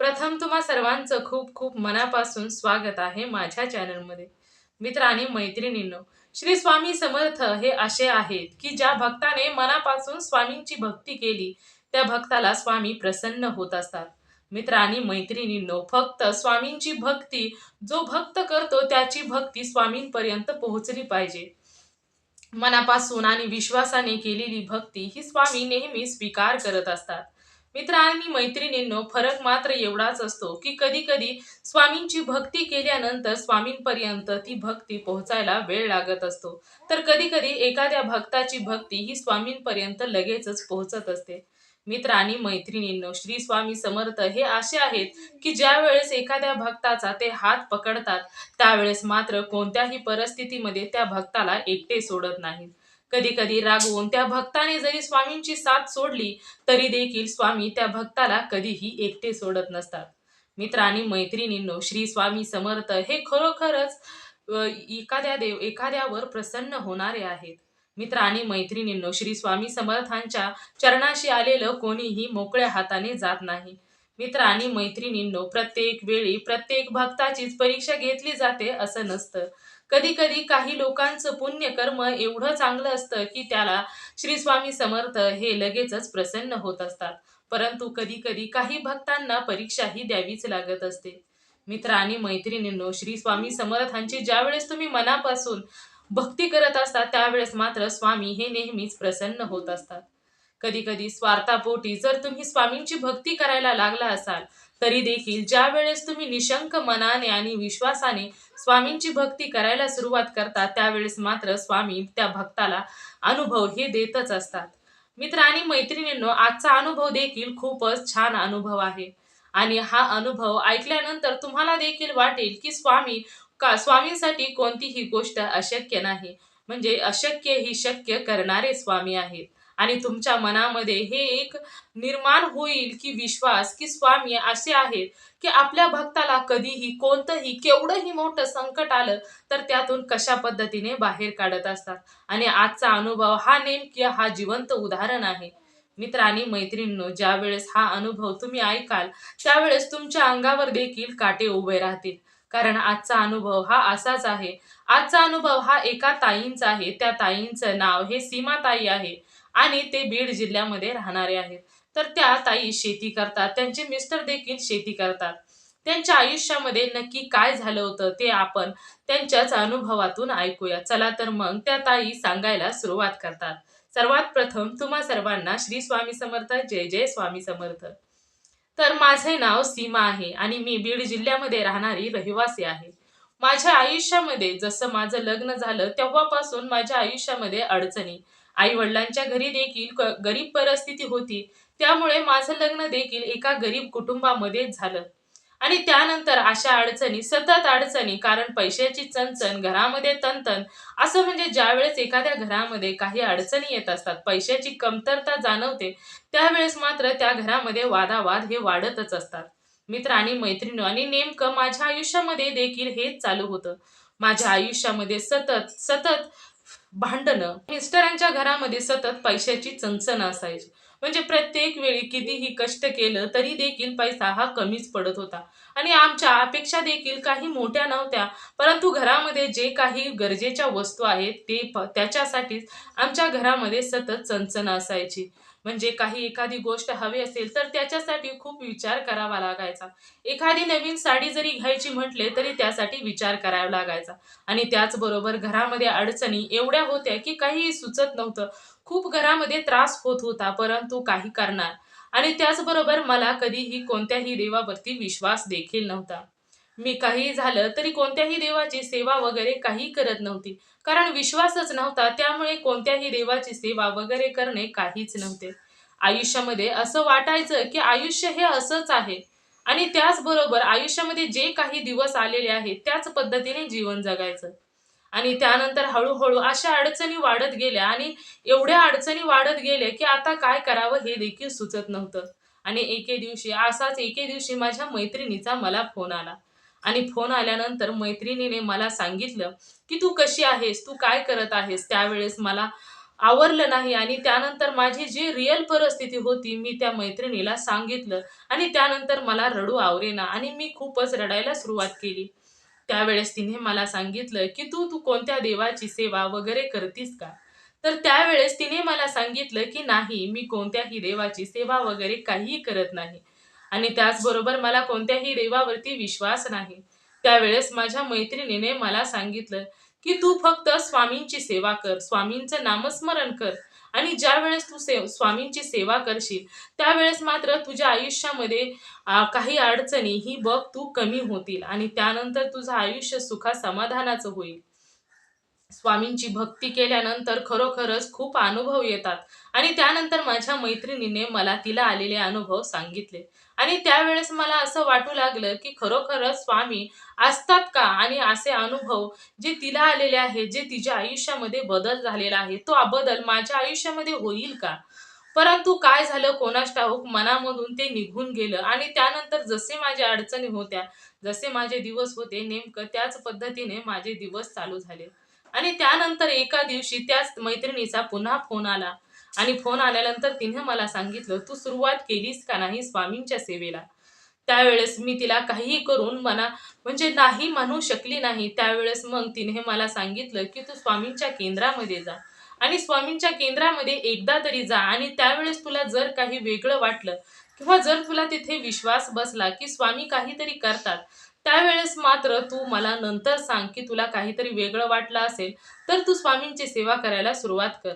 प्रथम तुम्हा सर्वांचं खूप खूप मनापासून स्वागत आहे माझ्या चॅनलमध्ये. मित्र आणि मैत्रिणींनो श्री स्वामी समर्थ हे असे आहेत की ज्या भक्ताने मनापासून स्वामींची भक्ती केली त्या भक्ताला स्वामी प्रसन्न होत असतात. मित्र आणि मैत्रिणींनो फक्त स्वामींची भक्ती जो भक्त करतो त्याची भक्ती स्वामींपर्यंत पोहोचली पाहिजे. मनापासून आणि विश्वासाने केलेली भक्ती ही स्वामी नेहमी स्वीकार करत असतात. मित्र आणि मैत्रिणींनो फरक मात्र एवढाच असतो की कधी कधी स्वामींची भक्ती केल्यानंतर स्वामींपर्यंत ती भक्ती पोहोचायला वेळ लागत असतो. तर कधी कधी एखाद्या भक्ताची भक्ती ही स्वामींपर्यंत लगेचच पोहोचत असते. मित्र आणि मैत्रिणींनो श्री स्वामी समर्थ हे असे आहेत की ज्या वेळेस एखाद्या भक्ताचा ते हात पकडतात त्यावेळेस मात्र कोणत्याही परिस्थितीमध्ये त्या भक्ताला एकटे सोडत नाहीत. कधी कधी रागवून त्या भक्ताने जरी स्वामींची साथ सोडली तरी देखील स्वामी त्या भक्ताला कधीही एकटे सोडत नसतात. मित्र आणि मैत्रिणींनो श्री स्वामी समर्थ हे खरोखरच एखाद्या देव एखाद्यावर प्रसन्न होणारे आहेत. मित्र आणि मैत्रिणींनो श्री स्वामी समर्थांच्या चरणाशी आलेलं कोणीही मोकळ्या हाताने जात नाही. मित्र आणि मैत्रिणींनो प्रत्येक वेळी प्रत्येक भक्ताचीच परीक्षा घेतली जाते असं नसतं. कधी कधी काही लोकांचं पुण्य कर्म एवढं चांगलं असतं की त्याला श्री स्वामी समर्थ हे लगेचच प्रसन्न होत असतात. परंतु कधी कधी काही भक्तांना परीक्षाही द्यावीच लागत असते. मित्र आणि मैत्रिणींनो श्री स्वामी समर्थांची ज्यावेळेस तुम्ही मनापासून भक्ती करत असतात त्यावेळेस मात्र स्वामी हे नेहमीच प्रसन्न होत असतात. कधी कधी स्वार्थापोटी जर तुम्ही स्वामींची भक्ती करायला लागला असाल तरी देखील ज्या वेळेस तुम्ही निशंक मनाने आणि विश्वासाने स्वामींची भक्ती करायला सुरुवात करता त्यावेळेस मात्र स्वामी त्या भक्ताला अनुभव हे देतच असतात. मित्र आणि मैत्रिणींनो आजचा अनुभव देखील खूपच छान अनुभव आहे. आणि हा अनुभव ऐकल्यानंतर तुम्हाला देखील वाटेल की स्वामी का स्वामींसाठी कोणतीही गोष्ट अशक्य नाही. म्हणजे अशक्य ही शक्य करणारे स्वामी आहेत. आणि तुमच्या मनामध्ये हे एक निर्माण होईल की विश्वास की स्वामी असे आहेत की आपल्या भक्ताला कधीही कोणतंही केवढंही मोठं संकट आलं तर त्यातून कशा पद्धतीने बाहेर काढत असतात? आणि आजचा अनुभव हा नेमकी हा जिवंत उदाहरण आहे. मित्र आणि मैत्रिणींनो ज्या वेळेस हा अनुभव तुम्ही ऐकाल त्यावेळेस तुमच्या अंगावर देखील काटे उभे राहतील. कारण आजचा अनुभव हा असाच आहे. आजचा अनुभव हा एका ताईंचा आहे. त्या ताईंचं नाव हे सीमाताई आहे. आणि ते बीड जिल्ह्यामध्ये राहणारे आहेत. तर त्या ताई शेती करतात. त्यांचे मिस्टर देखील शेती करतात. त्यांच्या आयुष्यामध्ये नक्की काय झालं होतं ते आपण त्यांच्याच अनुभवातून ऐकूया. चला तर मग त्या ताई सांगायला सुरुवात करतात. सर्वात प्रथम तुम्हा सर्वांना श्री स्वामी समर्थ जय जय स्वामी समर्थ. तर माझे नाव सीमा आहे आणि मी बीड जिल्ह्यामध्ये राहणारी रहिवासी आहे. माझ्या आयुष्यामध्ये जसं माझं लग्न झालं तेव्हापासून माझ्या आयुष्यामध्ये अडचणी आई वडिलांच्या घरी देखील गरीब परिस्थिती होती. त्यामुळे माझं लग्न देखील एका गरीब कुटुंबामध्येच झालं. आणि त्यानंतर अशा अडचणी सतत अडचणी कारण पैशाची चणचण घरामध्ये तणतण असं म्हणजे ज्यावेळेस एखाद्या घरामध्ये काही अडचणी येत असतात पैशाची कमतरता जाणवते त्यावेळेस मात्र त्या घरामध्ये वादावाद हे वाढतच असतात. मित्र आणि मैत्रिणी आणि नेमकं माझ्या आयुष्यामध्ये देखील हेच चालू होतं. माझ्या आयुष्यामध्ये सतत सतत भांडणं. मिस्टरांच्या घरामध्ये सतत पैशाची चणचण असायची. म्हणजे प्रत्येक वेळी कितीही कष्ट केलं तरी देखील पैसा हा कमीच पडत होता. आणि आमच्या अपेक्षा देखील काही मोठ्या नव्हत्या. परंतु घरामध्ये जे काही गरजेच्या वस्तू आहेत ते त्याच्यासाठीच आमच्या घरामध्ये सतत चणचण असायची. म्हणजे काही एखादी गोष्ट हवी असेल तर त्याच्यासाठी खूप विचार करावा लागायचा. एखादी नवीन साडी जरी घ्यायची म्हटले तरी त्यासाठी विचार करावा लागायचा. आणि त्याचबरोबर घरामध्ये अडचणी एवढ्या होत्या की काहीही सुचत नव्हतं. खूप घरामध्ये त्रास होत होता परंतु काही करणार. आणि त्याचबरोबर मला कधीही कोणत्याही देवावरती विश्वास देखील नव्हता. मी काही झालं तरी कोणत्याही देवाची सेवा वगैरे काही करत नव्हती. कारण विश्वासच नव्हता त्यामुळे कोणत्याही देवाची सेवा वगैरे करणे काहीच नव्हते. आयुष्यामध्ये असं वाटायचं की आयुष्य हे असंच आहे. आणि त्याचबरोबर आयुष्यामध्ये जे काही दिवस आलेले आहेत त्याच पद्धतीने जीवन जगायचं. आणि त्यानंतर हळूहळू अशा अडचणी वाढत गेल्या आणि एवढ्या अडचणी वाढत गेल्या की आता काय करावं हे देखील सुचत नव्हतं. आणि एके दिवशी असाच एके दिवशी माझ्या मैत्रिणीचा मला फोन आला. आणि फोन आल्यानंतर मैत्रिणीने मला सांगितलं की तू कशी आहेस? तू काय करत आहेस? त्यावेळेस मला आवरलं नाही आणि त्यानंतर माझी जी रिअल परिस्थिती होती मी त्या मैत्रिणीला सांगितलं आणि त्यानंतर मला रडू आवरेना आणि मी खूपच रडायला सुरुवात केली. त्यावेळेस तिने मला सांगितलं की तू तू कोणत्या देवाची सेवा वगैरे करतीस का? तर त्यावेळेस तिने मला सांगितलं की नाही मी कोणत्याही देवाची सेवा वगैरे काहीही करत नाही. आणि त्याचबरोबर मला कोणत्याही देवावरती विश्वास नाही. त्यावेळेस माझ्या मैत्रिणीने मला सांगितलं की तू फक्त स्वामींची सेवा कर स्वामींचं नामस्मरण कर आणि ज्या वेळेस तू से स्वामींची सेवा करशील त्यावेळेस मात्र तुझ्या आयुष्यामध्ये काही अडचणी ही बघ तू कमी होतील आणि त्यानंतर तुझं आयुष्य सुखा समाधानाचं होईल. स्वामींची भक्ती केल्यानंतर खरोखरच खूप अनुभव येतात. आणि त्यानंतर माझ्या मैत्रिणीने मला तिला आलेले अनुभव सांगितले. आणि त्यावेळेस मला असं वाटू लागलं की खरोखरच स्वामी असतात का? आणि असे अनुभव जे तिला आलेले आहेत जे तिच्या आयुष्यामध्ये बदल झालेला आहे तो बदल माझ्या आयुष्यामध्ये होईल का? परंतु काय झालं? कोणास ठाऊक मनामधून ते निघून गेलं. आणि त्यानंतर जसे माझ्या अडचणी होत्या जसे माझे दिवस होते नेमकं त्याच पद्धतीने माझे दिवस चालू झाले. आणि त्यानंतर एका दिवशी त्याच मैत्रिणीचा पुन्हा फोन आला. आणि फोन आल्यानंतर तिने मला सांगितलं तू सुरुवात केलीस का नाही स्वामींच्या सेवेला? त्यावेळेस मी तिला काहीही करून मना म्हणजे नाही म्हणू शकली नाही. त्यावेळेस मग तिने मला सांगितलं की तू स्वामींच्या केंद्रामध्ये जा. आणि स्वामींच्या केंद्रामध्ये एकदा तरी जा आणि त्यावेळेस तुला जर काही वेगळं वाटलं किंवा जर तुला तिथे विश्वास बसला की स्वामी काहीतरी करतात त्यावेळेस मात्र तू मला नंतर सांग की तुला काहीतरी वेगळं वाटलं असेल तर तू स्वामींची सेवा करायला सुरुवात कर.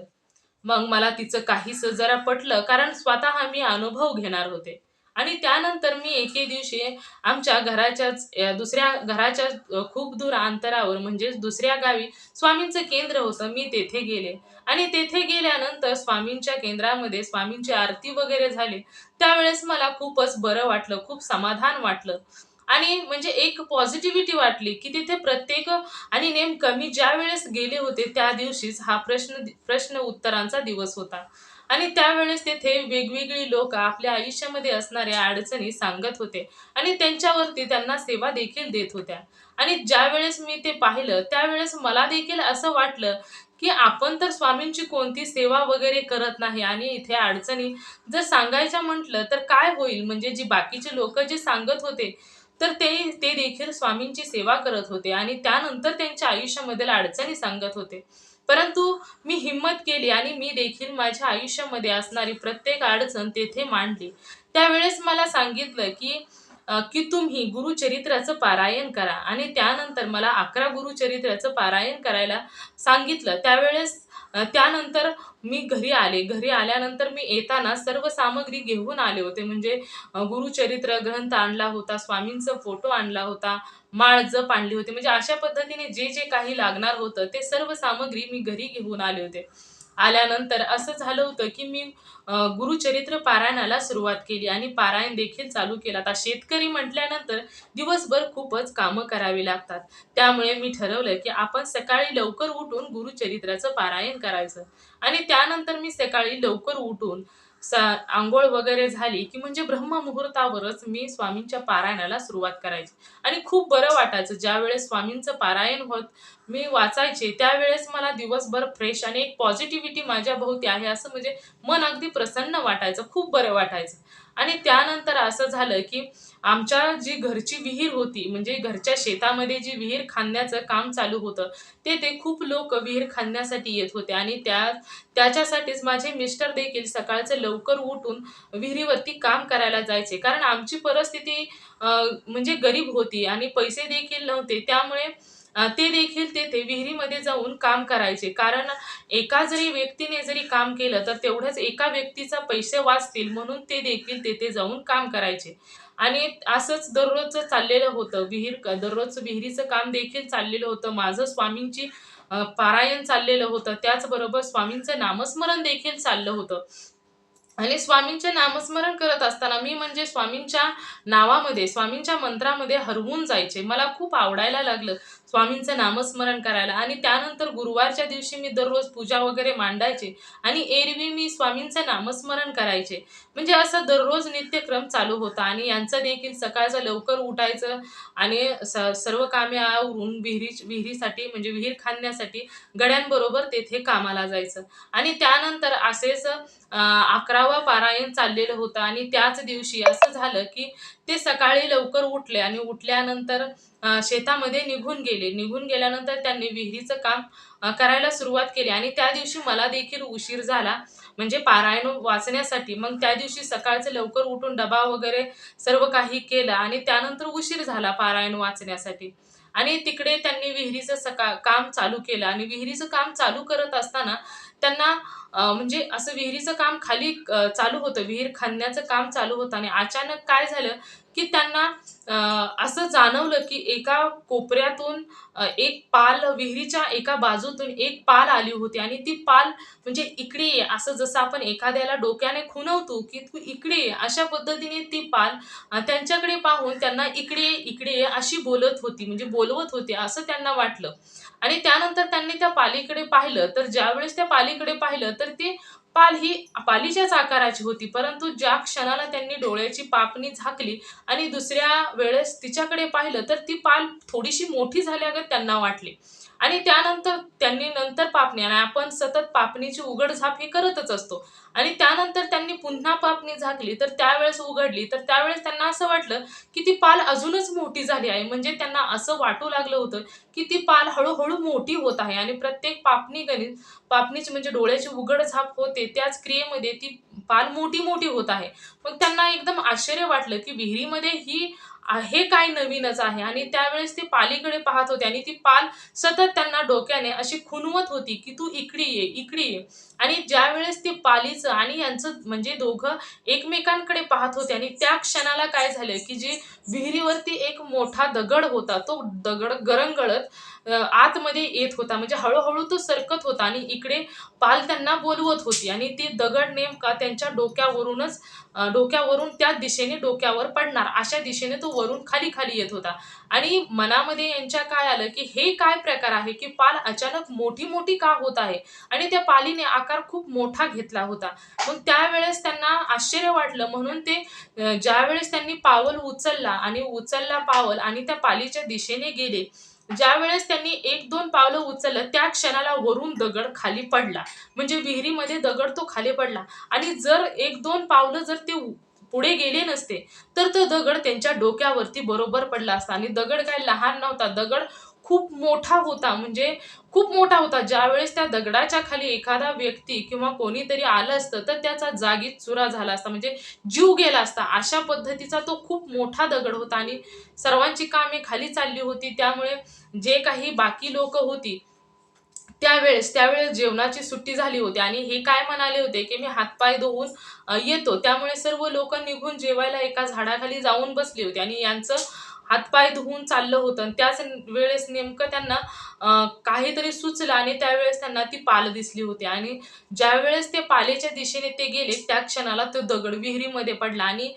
मग मला तिचं काहीच जरा पटलं कारण स्वतः मी अनुभव घेणार होते. आणि त्यानंतर मी एके दिवशी आमच्या घराच्याच दुसऱ्या घराच्या खूप दूर अंतरावर म्हणजेच दुसऱ्या गावी स्वामींचं केंद्र होतं मी तेथे गेले. आणि तेथे गेल्यानंतर स्वामींच्या केंद्रामध्ये स्वामींची आरती वगैरे झाली. त्यावेळेस मला खूपच बरं वाटलं खूप समाधान वाटलं. आणि म्हणजे एक पॉझिटिव्हिटी वाटली की तिथे प्रत्येक आणि नेमकं मी ज्या वेळेस गेले होते त्या दिवशीच हा प्रश्न प्रश्न उत्तरांचा दिवस होता. आणि त्यावेळेस तेथे वेगवेगळी लोक आपल्या आयुष्यामध्ये असणाऱ्या अडचणी सांगत होते. आणि त्यांच्यावरती त्यांना सेवा देखील देत होत्या. आणि ज्या वेळेस मी ते पाहिलं त्यावेळेस मला देखील असं वाटलं की आपण तर स्वामींची कोणती सेवा वगैरे करत नाही आणि इथे अडचणी जर सांगायच्या म्हटलं तर काय होईल? म्हणजे जी बाकीचे लोक जे सांगत होते तर ते ते देखील स्वामींची सेवा करत होते आणि त्यानंतर त्यांच्या आयुष्यामधील अडचणी सांगत होते. परंतु मी हिंमत केली आणि मी देखील माझ्या आयुष्यामध्ये असणारी प्रत्येक अडचण तेथे मांडली. त्यावेळेस मला सांगितलं की की तुम्ही गुरुचरित्राचं पारायण करा. आणि त्यानंतर मला अकरा गुरुचरित्राचं पारायण करायला सांगितलं. त्यावेळेस त्यानंतर मी घरी आले. घरी आल्यानंतर मी येताना सर्व सामग्री घेऊन आले होते. म्हणजे गुरुचरित्र ग्रंथ आणला होता स्वामींचा फोटो आणला होता माळ जप आणली होती. म्हणजे अशा पद्धतीने जे जे काही लागणार होतं ते सर्व सामग्री मी घरी घेऊन आले होते. आल्यानंतर असं झालं होतं की मी गुरुचरित्र पारायणाला सुरुवात केली आणि पारायण देखील चालू केलं. आता शेतकरी म्हटल्यानंतर दिवसभर खूपच कामं करावी लागतात. त्यामुळे मी ठरवलं की आपण सकाळी लवकर उठून गुरुचरित्राचं पारायण करायचं. आणि त्यानंतर मी सकाळी लवकर उठून सा आंघोळ वगैरे झाली की म्हणजे ब्रह्ममुहूर्तावरच मी स्वामींच्या पारायणाला सुरुवात करायची. आणि खूप बरं वाटायचं. ज्यावेळेस स्वामींचं पारायण होत मी वाचायचे त्यावेळेस मला दिवसभर फ्रेश आणि एक पॉझिटिव्हिटी माझ्या भोवती आहे असं म्हणजे मन अगदी प्रसन्न वाटायचं. खूप बरं वाटायचं. आणि त्यानंतर असं झालं की आमच्या जी घरची विहीर होती म्हणजे घरच्या शेतामध्ये जी विहीर खांदण्याचं काम चालू होतं ते ते खूप लोक विहीर खांदण्यासाठी येत होते. आणि त्या त्याच्यासाठीच माझे मिस्टर देखील सकाळचं लवकर उठून विहिरीवरती काम करायला जायचे. कारण आमची परिस्थिती म्हणजे गरीब होती आणि पैसे देखील नव्हते. त्यामुळे ते देखील तेथे विहिरीमध्ये जाऊन काम करायचे. कारण एका जरी व्यक्तीने जरी काम केलं तर तेवढ्याच एका व्यक्तीचा पैसे वाचतील म्हणून ते देखील तेथे जाऊन काम करायचे. आणि असंच दररोजचं चाललेलं होतं. विहीर दररोज विहिरीचं काम देखील चाललेलं होतं. माझं स्वामींची पारायण चाललेलं होतं. त्याचबरोबर स्वामींचं नामस्मरण देखील चाललं होतं. आणि स्वामींचे नामस्मरण करत असताना मी म्हणजे स्वामींच्या नावामध्ये स्वामींच्या मंत्रामध्ये हरवून जायचे. मला खूप आवडायला लागलं. स्वामींचं नामस्मरण करायला. आणि त्यानंतर गुरुवारच्या दिवशी मी दररोज पूजा वगैरे मांडायचे. आणि एरवी मी स्वामींचं नामस्मरण करायचे. म्हणजे असं दररोज नित्यक्रम चालू होता. आणि यांचं देखील सकाळचं लवकर उठायचं आणि स सर्व कामे आवरून विहिरी विहिरीसाठी म्हणजे विहीर खांदण्यासाठी गड्यांबरोबर तेथे कामाला जायचं. आणि त्यानंतर असेच अकरावा पारायण चाललेलं होतं. आणि त्याच दिवशी असं झालं की ते सकाळी लवकर उठले. आणि उठल्यानंतर शेतामध्ये निघून गेले. निघून गेल्यानंतर त्यांनी विहिरीचं काम करायला सुरुवात केली. आणि त्या दिवशी मला देखील उशीर झाला. म्हणजे पारायण वाचण्यासाठी. मग त्या दिवशी सकाळचं लवकर उठून डबा वगैरे सर्व काही केलं. आणि त्यानंतर उशीर झाला पारायण वाचण्यासाठी. आणि तिकडे त्यांनी विहिरीचं सकाळ काम चालू केलं. आणि विहिरीचं काम चालू करत असताना त्यांना म्हणजे असं विहिरीचं काम खाली चालू होतं. विहीर खणण्याचं काम चालू होतं. आणि अचानक काय झालं? की त्यांना असं जाणवलं की एका कोपऱ्यातून एक पाल विहिरीच्या एका बाजूतून एक पाल आली होती आणि ती पाल म्हणजे इकडे ये असं जसं आपण एखाद्याला डोक्याने खुणवतो की तू इकडे ये अशा पद्धतीने ती पाल त्यांच्याकडे पाहून त्यांना इकडे ये इकडे ये अशी बोलत होती म्हणजे बोलवत होती असं त्यांना वाटलं. आणि त्यानंतर त्यांनी त्या पालीकडे पाहिलं तर ज्यावेळेस त्या पालीकडे पाहिलं तर ते पाल ही पालीच्याच आकाराची होती परंतु ज्या क्षणाला त्यांनी डोळ्याची पापणी झाकली आणि दुसऱ्या वेळेस तिच्याकडे पाहिलं तर ती पाल थोडीशी मोठी झाल्यागत त्यांना वाटली. आणि त्यानंतर त्यांनी नंतर पापणी आणि आपण सतत पापणीची उघड झाप ही करतच असतो. आणि त्यानंतर त्यांनी पुन्हा पापणी झाकली तर त्यावेळेस उघडली तर त्यावेळेस त्यांना असं वाटलं की ती पाल अजूनच मोठी झाली आहे. म्हणजे त्यांना असं वाटू लागलं होतं की ती पाल हळूहळू मोठी होत आहे. आणि प्रत्येक पापणी गणित पापणीची म्हणजे डोळ्याची उघड झाप होते त्याच क्रियेमध्ये ती पाल मोठी मोठी होत आहे. मग त्यांना एकदम आश्चर्य वाटलं की विहिरीमध्ये ही हे काय नवीनच आहे? आणि त्यावेळेस ते पालीकडे पाहत होते आणि ती पाल सतत त्यांना डोक्याने अशी खुणवत होती की तू इकडे ये इकडे ये. आणि ज्यावेळेस ते पालीचं आणि यांचं म्हणजे दोघं एकमेकांकडे पाहत होते आणि त्या क्षणाला काय झालं की जे विहिरीवरती एक मोठा दगड होता तो दगड गरंगळत आतमध्ये येत होता. म्हणजे हळूहळू तो सरकत होता आणि इकडे पाल त्यांना बोलवत होती आणि ती दगड नेमका त्यांच्या डोक्यावरूनच डोक्यावरून त्या दिशेने डोक्यावर पडणार. अशा दिशेने तो वरून खाली खाली येत होता. आणि मनामध्ये यांच्या काय आलं की हे काय प्रकार आहे की पाल अचानक मोठी मोठी का होत आहे? आणि त्या पालीने आकार खूप मोठा घेतला होता. मग त्यावेळेस त्यांना आश्चर्य वाटलं. म्हणून ते ज्यावेळेस त्यांनी पावल उचलला आणि उचलला पावल आणि त्या पालीच्या दिशेने गेले ज्यावेळेस त्यांनी एक दोन पावलं उचललं त्या क्षणाला वरून दगड खाली पडला. म्हणजे विहिरीमध्ये दगड तो खाली पडला. आणि जर एक दोन पावलं जर ते पुढे गेले नसते तर तो दगड त्यांच्या डोक्यावरती बरोबर पडला असता. आणि दगड काय लहान नव्हता. दगड खूप मोठा होता म्हणजे खूप मोठा होता. ज्यावेळेस त्या दगडाच्या खाली एखादा व्यक्ती किंवा कोणीतरी आलं असतं तर त्याचा जागीच चुरा झाला असता म्हणजे जीव गेला असता. अशा पद्धतीचा तो खूप मोठा दगड होता आणि सर्वांची कामे खाली चालली होती. त्यामुळे जे काही बाकी लोक होती त्यावेळेस त्यावेळेस जेवणाची सुट्टी झाली होती. आणि हे काय म्हणाले होते की मी हातपाय धुवून येतो. त्यामुळे सर्व लोक निघून जेवायला एका झाडाखाली जाऊन बसले होते. आणि यांचं हातपाय धुवून चाललं होतं. आणि त्याच वेळेस नेमकं त्यांना काहीतरी सुचलं आणि त्यावेळेस त्यांना ती पाल दिसली होती. आणि ज्यावेळेस ते पालेच्या दिशेने ते गेले त्या क्षणाला तो दगड विहिरीमध्ये पडला. आणि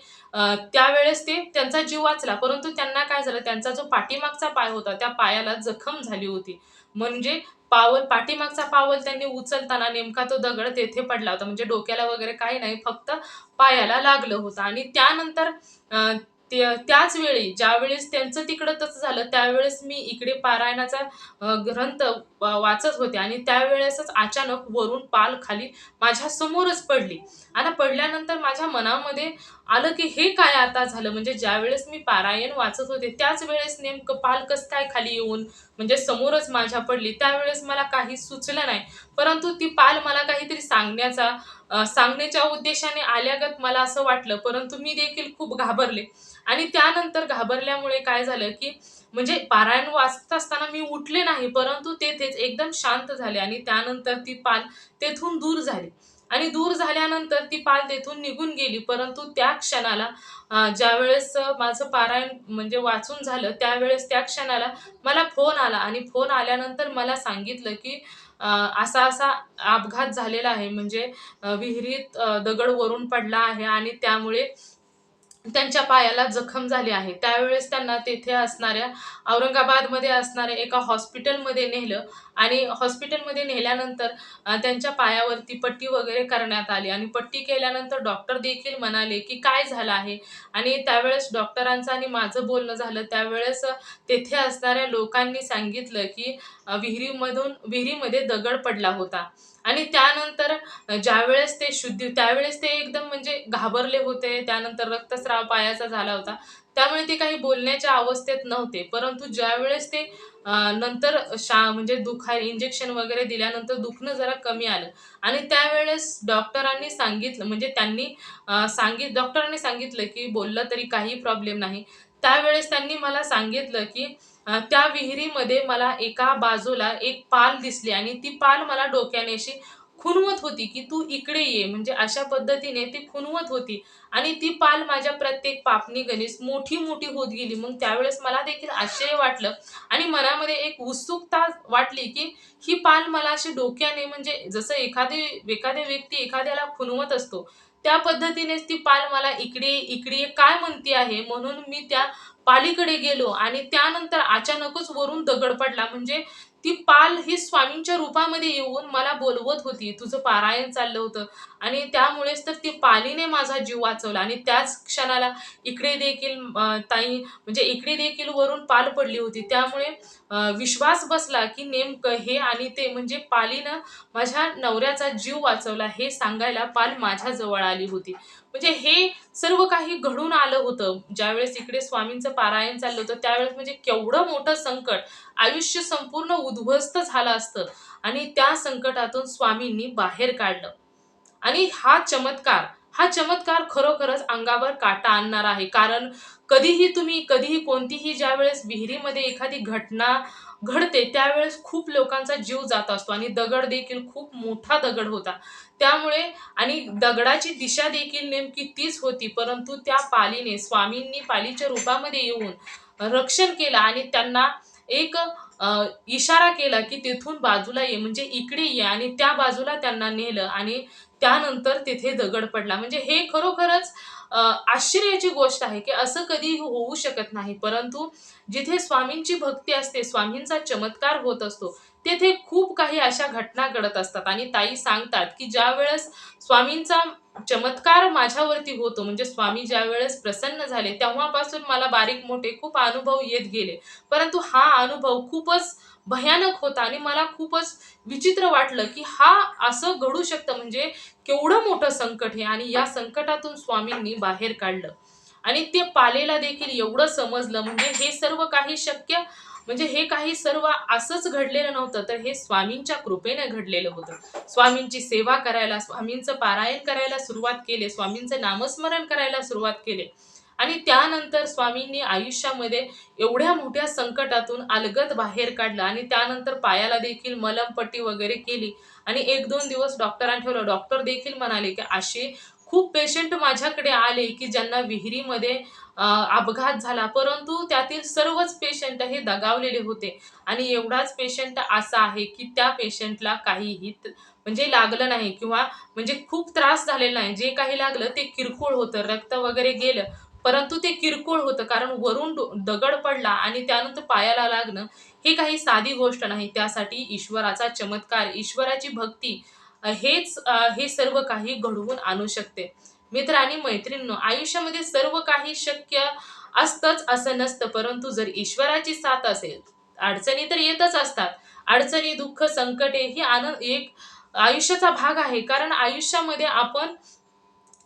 त्यावेळेस ते त्यांचा जीव वाचला. परंतु त्यांना काय झालं त्यांचा जो पाठीमागचा पाय होता त्या पायाला जखम झाली होती. म्हणजे पावल पाठीमागचा पावल त्यांनी उचलताना नेमका तो दगड तेथे पडला होता. म्हणजे डोक्याला वगैरे काही नाही फक्त पायाला लागलं होतं. आणि त्यानंतर ते त्याच वेळी ज्यावेळेस त्यांचं तिकडं तसं झालं त्यावेळेस मी इकडे पारायणाचा ग्रंथ वाचत होते. आणि त्यावेळेसच अचानक वरून पाल खाली माझ्या समोरच पडली. आणि पडल्यानंतर माझ्या मनामध्ये आलं की हे काय आता झालं? म्हणजे ज्यावेळेस मी पारायण वाचत होते त्याच वेळेस नेमकं पाल कसं काय खाली येऊन म्हणजे समोरच माझ्या पडली. त्यावेळेस मला काही सुचलं नाही. परंतु ती पाल मला काहीतरी सांगण्याचा सांगण्याच्या उद्देशाने आल्यागत मला असं वाटलं. परंतु मी देखील खूप घाबरले. आणि त्यानंतर घाबरल्यामुळे काय झालं की म्हणजे पारायण वाचत असताना मी उठले नाही परंतु तेथेच एकदम शांत झाले आणि त्यानंतर ती पाल तेथून दूर झाली. आणि दूर झाल्यानंतर ती पाल तेथून निघून गेली. परंतु त्या क्षणाला ज्यावेळेस माझं पारायण म्हणजे वाचून झालं त्यावेळेस त्या क्षणाला मला फोन आला आणि फोन आल्यानंतर मला सांगितलं की असा असा अपघात झालेला आहे. म्हणजे विहिरीत दगड वरून पडला आहे आणि त्यामुळे त्यांच्या पायाला जखम झाली आहे. त्यावेळेस त्यांना तेथे असणाऱ्या औरंगाबादमध्ये असणाऱ्या एका हॉस्पिटलमध्ये नेलं आणि हॉस्पिटलमध्ये नेल्यानंतर त्यांच्या पायावरती पट्टी वगैरे करण्यात आली आणि पट्टी केल्यानंतर डॉक्टर देखील म्हणाले की काय झालं आहे? आणि त्यावेळेस डॉक्टरांचं आणि माझं बोलणं झालं. त्यावेळेस तेथे असणाऱ्या लोकांनी सांगितलं की विहिरीमधून विहिरीमध्ये दगड पडला होता. आणि त्यानंतर ज्यावेळेस ते शुद्धी त्यावेळेस ते एकदम म्हणजे घाबरले होते त्यानंतर रक्तस्राव पायाचा झाला होता. त्यामुळे ते काही बोलण्याच्या अवस्थेत नव्हते. परंतु ज्यावेळेस ते नंतर शा म्हणजे दुखा इंजेक्शन वगैरे दिल्यानंतर दुखणं जरा कमी आलं. आणि त्यावेळेस डॉक्टरांनी सांगितलं म्हणजे त्यांनी सांगित डॉक्टरांनी सांगितलं की बोललं तरी काही प्रॉब्लेम नाही. त्यावेळेस त्यांनी मला सांगितलं की त्या विहिरीमध्ये मला एका बाजूला एक पाल दिसली आणि ती पाल मला डोक्याने अशी खुनवत होती की तू इकडे ये. म्हणजे अशा पद्धतीने ती खुनवत होती. आणि ती पाल माझ्या प्रत्येक पापणी गणेश मोठी मोठी होत गेली. मग त्यावेळेस मला देखील आश्चर्य वाटलं आणि मनामध्ये एक उत्सुकता वाटली की ही पाल मला अशी डोक्याने म्हणजे जसं एखादी एखादी व्यक्ती एखाद्याला खुनवत असतो त्या पद्धतीनेच ती पाल मला इकडे इकडे काय म्हणते आहे? म्हणून मी त्या पालीकडे गेलो आणि त्यानंतर अचानकच वरून दगड पडला. म्हणजे ती पाल ही स्वामींच्या रूपामध्ये येऊन मला बोलवत होती. तुझं पारायण चाललं होतं. आणि त्यामुळेच तर ती पालीने माझा जीव वाचवला. आणि त्याच क्षणाला इकडे देखील ताई म्हणजे इकडे देखील वरून पाल पडली होती. त्यामुळे विश्वास बसला की नेमकं हे आणि ते म्हणजे पालीनं माझ्या नवऱ्याचा जीव वाचवला हे सांगायला पाल माझ्याजवळ आली होती. म्हणजे हे सर्व काही घडून आलं होतं. ज्यावेळेस इकडे स्वामींचं पारायण चाललं होतं त्यावेळेस म्हणजे केवढं मोठं संकट आयुष्य संपूर्ण उद्ध्वस्त झालं असतं आणि त्या संकटातून स्वामींनी बाहेर काढलं. आणि हा चमत्कार हा चमत्कार खरोखरच अंगावर काटा आणणार आहे. कारण कधीही तुम्ही कधीही कोणतीही ज्यावेळेस विहिरीमध्ये एखादी घटना घडते त्यावेळेस खूप लोकांचा जीव जात असतो आणि दगड देखील खूप मोठा दगड होता. त्यामुळे आणि दगडाची दिशा देखील नेमकी तीच होती परंतु त्या पालीने स्वामींनी पालीच्या रूपामध्ये येऊन रक्षण केलं आणि त्यांना एक इशारा केला की तिथून बाजूला ये म्हणजे इकडे ये आणि त्या बाजूला त्यांना नेलं आणि त्यानंतर तिथे दगड पडला. म्हणजे हे खरोखरच आश्चर्याची गोष्ट आहे की असं कधी होऊ शकत नाही. परंतु जिथे स्वामींची भक्ती असते स्वामींचा चमत्कार होत असतो तेथे खूप काही अशा घटना घडत असतात. आणि ताई सांगतात की ज्या वेळेस स्वामींचा चमत्कार माझ्यावरती होतो म्हणजे स्वामी ज्या वेळेस प्रसन्न झाले तेव्हापासून मला बारीक मोठे खूप अनुभव येत गेले. परंतु हा अनुभव खूपच भयानक होता आणि मला खूपच विचित्र वाटलं की हा असं घडू शकतं म्हणजे केवढं मोठं संकट हे. आणि या संकटातून स्वामींनी बाहेर काढलं. आणि ते पालेला देखील एवढं समजलं म्हणजे हे सर्व काही शक्य म्हणजे हे काही सर्व असंच घडलेलं नव्हतं. तर हे स्वामींच्या कृपेने घडलेलं होतं. स्वामींची सेवा करायला स्वामींचं पारायण करायला सुरुवात केली स्वामींचं नामस्मरण करायला सुरुवात केली. आणि त्यानंतर स्वामींनी आयुष्यामध्ये एवढ्या मोठ्या संकटातून अलगद बाहेर काढलं आणि त्यानंतर पायाला देखील मलमपट्टी वगैरे केली. आणि एक दोन दिवस डॉक्टरांना ठेवलं. डॉक्टर देखील म्हणाले की अशी खूप पेशंट माझ्याकडे आले की ज्यांना विहिरीमध्ये अपघात झाला. परंतु त्यातील सर्वच पेशंट हे दगावलेले होते. आणि एवढाच पेशंट असा आहे की त्या पेशंटला काहीही म्हणजे लागलं नाही किंवा म्हणजे खूप त्रास झालेला नाही. जे काही लागलं ते किरकोळ होतं. रक्त वगैरे गेलं. परंतु ते किरकोळ होतं. कारण वरून दगड पडला आणि त्यानंतर पायाला लागणं हे काही साधी गोष्ट नाही. त्यासाठी ईश्वराचा चमत्कार ईश्वराची भक्ती हेच हे सर्व काही घडवून आणू शकते. मित्र आणि मैत्रिणींनो आयुष्यामध्ये सर्व काही शक्य असतंच असं नसतं परंतु जर ईश्वराची साथ असेल अडचणी तर येतच असतात. अडचणी दुःख संकटे ही आनंद एक आयुष्याचा भाग आहे. कारण आयुष्यामध्ये आपण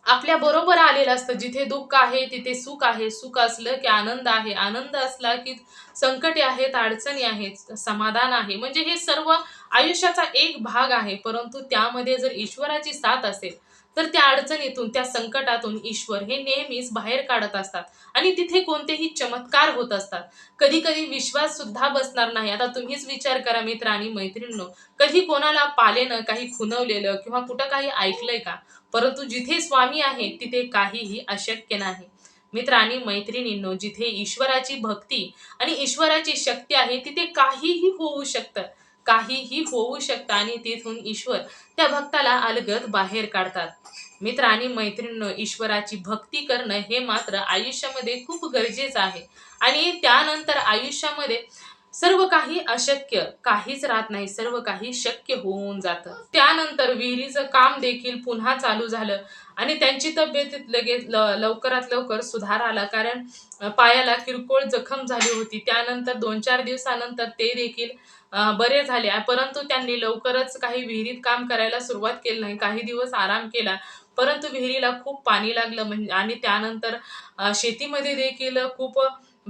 आपल्या बरोबर आलेलं असतं. जिथे दुःख आहे तिथे सुख आहे. सुख असलं की आनंद आहे. आनंद असला की संकटे आहेत अडचणी आहेत समाधान आहे. म्हणजे हे सर्व आयुष्याचा एक भाग आहे परंतु त्यामध्ये जर ईश्वराची साथ असेल तर त्या अडचणीतून त्या संकटातून ईश्वर हे नेहमीच बाहेर काढत असतात आणि तिथे कोणतेही चमत्कार होत असतात. कधी कधी विश्वास सुद्धा बसणार नाही. आता तुम्हीच विचार करा मित्र आणि मैत्रिणींनो. कधी कोणाला पालेनं काही खुनवलेलं किंवा कुठं काही ऐकलंय का? परंतु जिथे स्वामी आहे तिथे काहीही अशक्य नाही. मित्र आणि मैत्रिणींनो जिथे ईश्वराची भक्ती आणि ईश्वराची शक्ती आहे तिथे काहीही होऊ शकतं. काहीही होऊ शकतं आणि तिथून ईश्वर त्या भक्ताला अलगद बाहेर काढतात. मित्र आणि मैत्रिणीनं ईश्वराची भक्ती करणं हे मात्र आयुष्यामध्ये खूप गरजेचं आहे. आणि त्यानंतर आयुष्यामध्ये सर्व काही अशक्य काहीच राहत नाही सर्व काही शक्य होऊन जातं. त्यानंतर विहिरीचं काम देखील पुन्हा चालू झालं आणि त्यांची तब्येतीत लगेच लवकरात लवकर सुधार आला. कारण पायाला किरकोळ जखम झाली होती. त्यानंतर दोन चार दिवसानंतर ते देखील बरे झाले. परंतु त्यांनी लवकरच काही विहिरीत काम करायला सुरुवात केली नाही. काही दिवस आराम केला. परंतु विहिरीला खूप पाणी लागलं म्हणजे आणि त्यानंतर शेतीमध्ये देखील खूप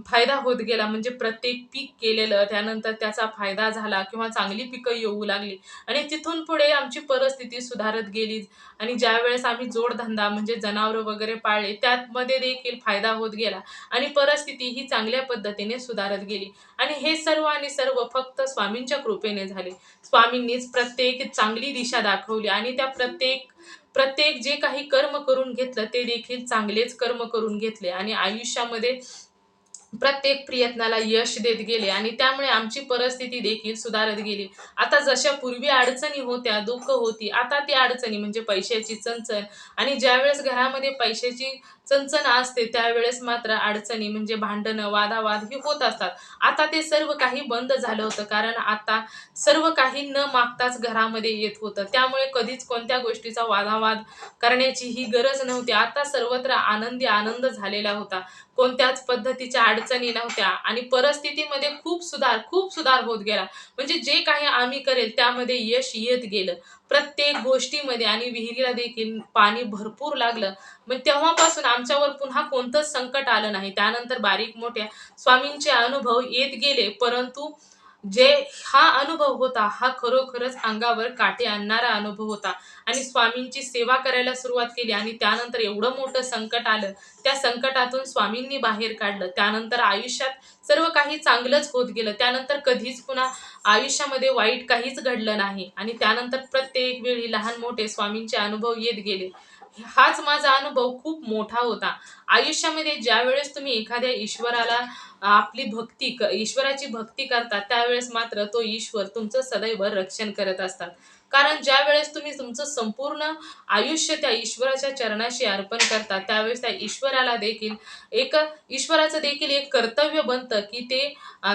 फायदा होत गेला म्हणजे प्रत्येक पीक केलेलं त्यानंतर त्याचा फायदा झाला किंवा चांगली पिकं येऊ लागली आणि तिथून पुढे आमची परिस्थिती सुधारत गेली आणि ज्या वेळेस आम्ही जोडधंदा म्हणजे जनावरं वगैरे पाळले त्यामध्ये देखील फायदा होत गेला आणि परिस्थिती ही चांगल्या पद्धतीने सुधारत गेली. आणि हे सर्व आणि सर्व फक्त स्वामींच्या कृपेने झाले. स्वामींनीच प्रत्येक चांगली दिशा दाखवली आणि त्या प्रत्येक प्रत्येक जे काही कर्म करून घेतलं ते देखील चांगलेच कर्म करून घेतले आणि आयुष्यामध्ये प्रत्येक प्रयत्नाला यश देत गेले आणि त्यामुळे आमची परिस्थिती देखील सुधारत गेली. आता जशा पूर्वी अडचणी होत्या दुःख होती आता ती अडचणी म्हणजे पैशाची चणचण आणि ज्यावेळेस घरामध्ये पैशाची चणचण असते त्यावेळेस मात्र अडचणी म्हणजे भांडणं वादावाद हे होत असतात. आता ते सर्व काही बंद झालं होतं कारण आता सर्व काही न मागताच घरामध्ये येत होतं. त्यामुळे कधीच कोणत्या गोष्टीचा वादावाद करण्याची ही गरज नव्हती. आता सर्वत्र आनंदी आनंद झालेला होता. कोणत्याच पद्धतीच्या अडचणी नव्हत्या आणि परिस्थितीमध्ये खूप सुधार खूप सुधार होत गेला. म्हणजे जे काही आम्ही करेल त्यामध्ये यश येत गेलं. प्रत्येक गोष्टीमध्ये आणि विहिरीला देखील पाणी भरपूर लागलं. मग तेव्हापासून आमच्यावर पुन्हा कोणतंच संकट आलं नाही. त्यानंतर बारीक मोठ्या स्वामींचे अनुभव येत गेले. परंतु जे हा अनुभव होता हा खरोखरच अंगावर काटे आणणारा अनुभव होता. आणि स्वामींची सेवा करायला सुरुवात केली आणि त्यानंतर एवढं मोठं संकट आलं त्या संकटातून स्वामींनी बाहेर काढलं. त्यानंतर आयुष्यात सर्व काही चांगलंच होत गेलं. त्यानंतर कधीच पुन्हा आयुष्यामध्ये वाईट काहीच घडलं नाही. आणि त्यानंतर प्रत्येक वेळी लहान मोठे स्वामींचे अनुभव येत गेले. हाच माझा अनुभव खूप मोठा होता. आयुष्यामध्ये ज्या वेळेस तुम्ही एखाद्या ईश्वराला आपली भक्ती ईश्वराची भक्ती करता त्यावेळेस मात्र तो ईश्वर तुमचं सदैव रक्षण करत असतात. कारण ज्या वेळेस तुम्ही तुमचं संपूर्ण आयुष्य त्या ईश्वराच्या चरणाशी अर्पण करता त्यावेळेस त्या ईश्वराला देखील एक ईश्वराचं देखील एक कर्तव्य बनतं की ते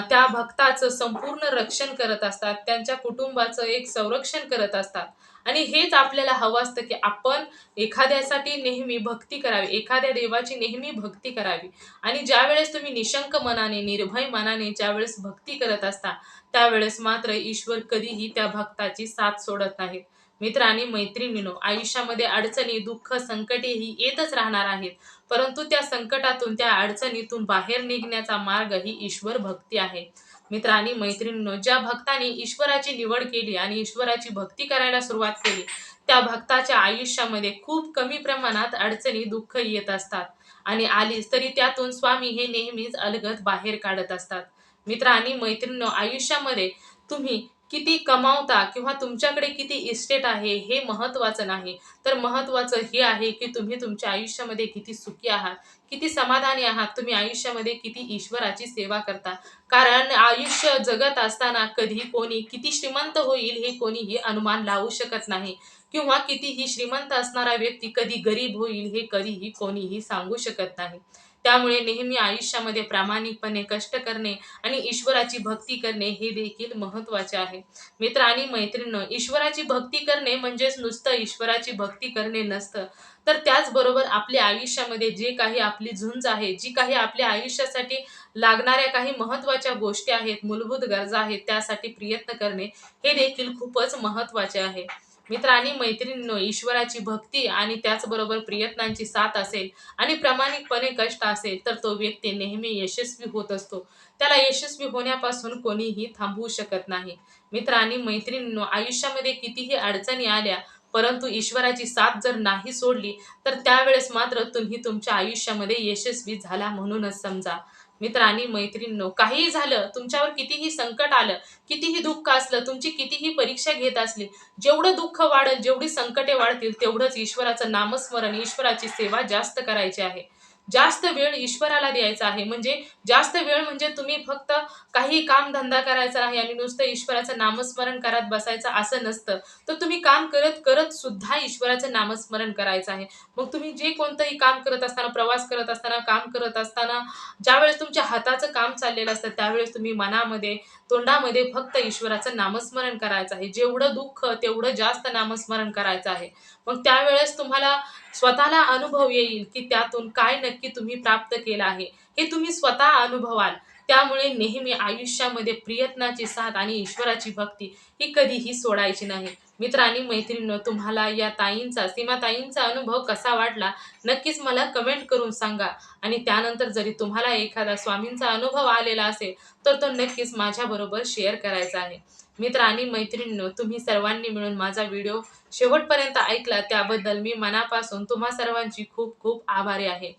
त्या भक्ताचं संपूर्ण रक्षण करत असतात त्यांच्या कुटुंबाचं एक संरक्षण करत असतात. आणि हेच आपल्याला हवं असतं की आपण एखाद्यासाठी नेहमी भक्ती करावी एखाद्या देवाची नेहमी भक्ती करावी. आणि ज्यावेळेस तुम्ही निशंक मनाने निर्भय मनाने ज्यावेळेस भक्ती करत असता त्यावेळेस मात्र ईश्वर कधीही त्या भक्ताची साथ सोडत नाहीत मित्र आणि मैत्रिणीनो आयुष्यामध्ये अडचणी दुःख संकटे ही येतच राहणार आहेत. परंतु त्या संकटातून त्या अडचणीतून बाहेर निघण्याचा मार्ग ही ईश्वर भक्ती आहे. मित्रांनी मैत्रिणींनो ज्या भक्ताने ईश्वराची निवड केली आणि ईश्वराची भक्ती करायला सुरुवात केली त्या भक्ताच्या आयुष्यामध्ये खूप कमी प्रमाणात अडचणी दुःख येत असतात. आणि आलीच तरी त्यातून स्वामी हे नेहमीच अलगद बाहेर काढत असतात. मित्रांनी मैत्रिणींनो आयुष्यामध्ये तुम्ही किती कमावता किंवा तुमच्याकडे किती इस्टेट आहे हे महत्त्वाचं नाही. तर महत्त्वाचं हे आहे की तुम्ही तुमच्या आयुष्यामध्ये किती सुखी आहात किती समाधानी आहात तुम्ही आयुष्यामध्ये किती ईश्वराची सेवा करता. कारण आयुष्य जगत असताना कधी कोणी किती श्रीमंत होईल हे कोणीही अनुमान लावू शकत नाही. किंवा कितीही श्रीमंत असणारा व्यक्ती कधी गरीब होईल हे कधीही कोणीही सांगू शकत नाही. त्यामुळे नेहमी आयुष्यामध्ये प्रामाणिकपणे कष्ट करणे आणि ईश्वराची भक्ती करणे हे देखील महत्त्वाचे आहे. मित्र आणि मैत्रिणी ईश्वराची भक्ती करणे म्हणजेच नुसतं ईश्वराची भक्ती करणे नसतं. तर त्याचबरोबर आपल्या आयुष्यामध्ये जे काही आपली झुंज आहे जी काही आपल्या आयुष्यासाठी लागणाऱ्या काही महत्त्वाच्या गोष्टी आहेत मूलभूत गरजा आहेत त्यासाठी प्रयत्न करणे हे देखील खूपच महत्त्वाचे आहे. मित्रांनी मैत्रिणींनो ईश्वराची भक्ती आणि त्याचबरोबर प्रयत्नांची साथ असेल आणि प्रामाणिकपणे कष्ट असेल तर तो व्यक्ती नेहमी यशस्वी होत असतो. त्याला यशस्वी होण्यापासून कोणीही थांबवू शकत नाही. मित्रांनी मैत्रिणींनो आयुष्यामध्ये कितीही अडचणी आल्या परंतु ईश्वराची साथ जर नाही सोडली तर त्यावेळेस मात्र तुम्ही तुमच्या आयुष्यामध्ये यशस्वी झाला म्हणूनच समजा. मित्रांनी मैत्रिणींनो काहीही झालं तुमच्यावर कितीही संकट आलं कितीही दुःख असलं तुमची कितीही परीक्षा घेत असली जेवढं दुःख वाढेल जेवढी संकटे वाढतील तेवढंच ईश्वराचं नामस्मरण ईश्वराची सेवा जास्त करायची आहे. जास्त वेळ ईश्वराला द्यायचा आहे. म्हणजे जास्त वेळ म्हणजे तुम्ही फक्त काही काम धंदा करायचा आहे आणि नुसतं ईश्वराचं नामस्मरण करत बसायचं असं नसतं. तर तुम्ही काम करत करत सुद्धा ईश्वराचं नामस्मरण करायचं आहे. मग तुम्ही जे कोणतंही काम करत असताना प्रवास करत असताना काम करत असताना ज्यावेळेस तुमच्या हाताचं काम चाललेलं असतं त्यावेळेस तुम्ही मनामध्ये तोंडामध्ये फक्त ईश्वराचं नामस्मरण करायचं आहे. जेवढं दुःख तेवढं जास्त नामस्मरण करायचं आहे. मग त्यावेळेस तुम्हाला स्वतःला अनुभव येईल की त्यातून काय नक्की तुम्ही प्राप्त केलं आहे. हे तुम्ही स्वतः अनुभवाल. त्यामुळे नेहमी आयुष्यामध्ये प्रयत्नाची साथ आणि ईश्वराची भक्ती ही कधीही सोडायची नाही. मित्रांनी मैत्रिणीनं तुम्हाला या ताईंचा सीमाताईंचा अनुभव कसा वाटला? नक्कीच मला कमेंट करून सांगा. आणि त्यानंतर जरी तुम्हाला एखादा स्वामींचा अनुभव आलेला असेल तर तो नक्कीच माझ्याबरोबर शेअर करायचा आहे. मित्र आणि मैत्रिणींनो तुम्ही सर्वांनी मिळून माझा व्हिडिओ शेवटपर्यंत ऐकला त्याबद्दल मी मनापासून तुम्हा सर्वांची खूप खूप आभारी आहे.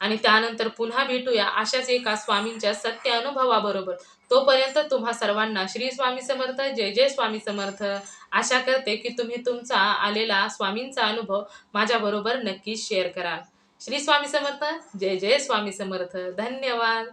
आणि त्यानंतर पुन्हा भेटूया अशाच एका स्वामींच्या सत्य अनुभवाबरोबर तोपर्यंत तुम्हा सर्वांना श्री स्वामी समर्थ जय जय स्वामी समर्थ. आशा करते की तुम्ही तुमचा आलेला स्वामींचा अनुभव माझ्याबरोबर नक्कीच शेअर कराल श्री स्वामी समर्थ जय जय स्वामी समर्थ. धन्यवाद.